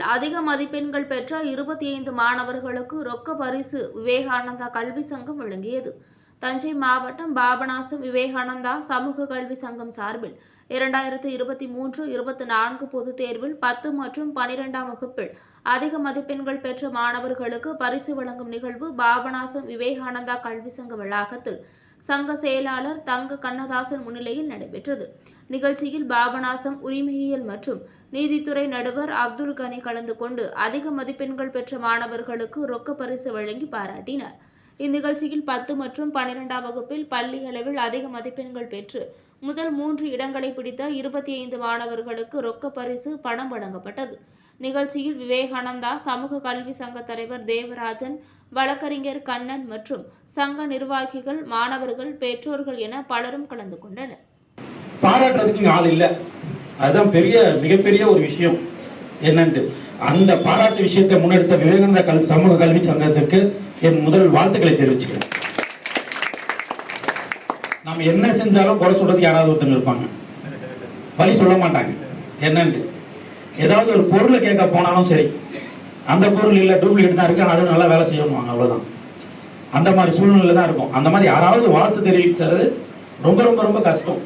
அதிக மதிப்பெண்கள் பெற்ற இருபத்தி ஐந்து மாணவர்களுக்கு ரொக்க பரிசு. விவேகானந்தா கல்வி சங்கம் வழங்கியது. தஞ்சை மாவட்டம் பாபநாசம் விவேகானந்தா சமூக கல்வி சங்கம் சார்பில் இரண்டாயிரத்து இருபத்தி மூன்று இருபத்தி நான்கு பொதுத் தேர்வில் பத்து மற்றும் பனிரெண்டாம் வகுப்பில் அதிக மதிப்பெண்கள் பெற்ற மாணவர்களுக்கு பரிசு வழங்கும் நிகழ்வு பாபநாசம் விவேகானந்தா கல்வி சங்க வளாகத்தில் சங்க செயலாளர் தங்க கண்ணதாசன் முன்னிலையில் நடைபெற்றது. நிகழ்ச்சியில் பாபநாசம் உரிமையியல் மற்றும் நீதித்துறை நடுவர் அப்துல் கனி கலந்து கொண்டு அதிக மதிப்பெண்கள் பெற்ற மாணவர்களுக்கு ரொக்க பரிசு வழங்கி பாராட்டினார். இந்நிகழ்ச்சியில் பத்து மற்றும் பன்னிரெண்டாம் வகுப்பில் பள்ளி அளவில் அதிக மதிப்பெண்கள் பெற்று முதல் மூன்று இடங்களை பிடித்த இருபத்தி ஐந்து மாணவர்களுக்கு ரொக்க பரிசு பணம் வழங்கப்பட்டது. நிகழ்ச்சியில் விவேகானந்தா சமூக கல்வி சங்க தலைவர் தேவராஜன் வழக்கறிஞர் கண்ணன் மற்றும் சங்க நிர்வாகிகள் மாணவர்கள் பெற்றோர்கள் என பலரும் கலந்து கொண்டனர். பாராட்டுறதுக்கு ஆள் இல்லை. அதுதான் பெரிய மிகப்பெரிய ஒரு விஷயம் என்னன்ட்டு. அந்த பாராட்டு விஷயத்தை முன்னெடுத்த விவேகானந்தா கல்வி சமூக கல்வி சங்கத்திற்கு என் முதல் வாழ்த்துக்களை தெரிவிச்சுக்கிறேன். நாம் என்ன செஞ்சாலும் குறை சொல்றதுக்கு யாராவது ஒருத்தங்க இருப்பாங்க. வழி சொல்ல மாட்டாங்க. என்னன்ட்டு. ஏதாவது ஒரு பொருளை கேட்க போனாலும் சரி அந்த பொருள் இல்லை டூப்ளிகேட் தான் இருக்கு ஆனால் அதுவும் நல்லா வேலை செய்யணும் அவ்வளோதான் அந்த மாதிரி சூழ்நிலை தான் இருக்கும். அந்த மாதிரி யாராவது வாழ்த்து தெரிவிச்சது ரொம்ப ரொம்ப ரொம்ப கஷ்டம்.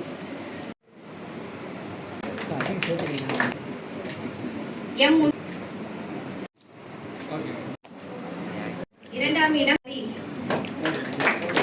M mira,